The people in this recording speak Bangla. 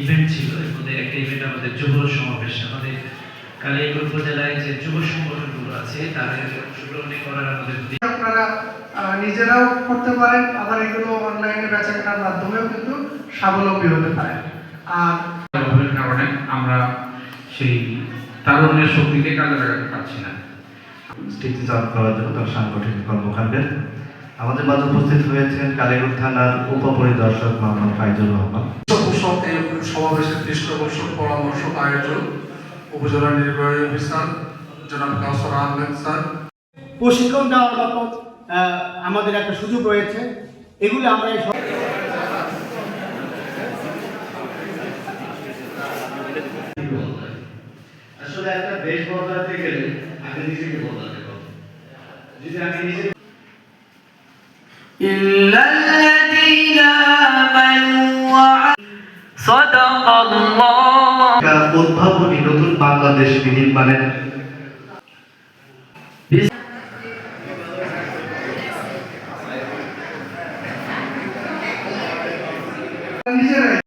ইভেন্ট ছিল এর মধ্যে একটা ইভেন্ট আমাদের যুব সমাবেশ। আমাদের কালিয়াকৈর উপজেলায় যে যুব সংগঠনগুলো আছে তাদের অংশগ্রহণ করার আমাদের আপনারা নিজেরাও করতে পারেন আবার এগুলো অনলাইনে বেচা কেনার মাধ্যমেও কিন্তু স্বাবলম্বী হতে পারেন। আর অভাবের কারণে আমরা সেই তারুণ্যের শক্তিকে কাজে লাগাতে পারছি না। স্মৃতি চাপ করার জন্য তার সাংগঠনিক কর্মকাণ্ডের আমাদের মাঝে উপস্থিত হয়েছেন কালীগঞ্জ থানার উপপরিদর্শক মোহাম্মদ ফাইজুর রহমান। সমাবেশের পৃষ্ঠপোষক পরামর্শক আয়োজক উপজেলা নির্বাহী অফিসার জনাব কাউসার আহমেদ স্যার। প্রশিক্ষণ দেওয়ার আহ, আমাদের একটা সুযোগ রয়েছে। এগুলো আমরা এই সব- আসলে একটা দেশ বদলাতে গেলে আগে নিজেকে বদলাতে হবে যদি আমি নিজে إلا الذين آمنوا صدق الله উদ্ভাবনী নতুন বাংলাদেশ বিনির্মাণের নিজেরাই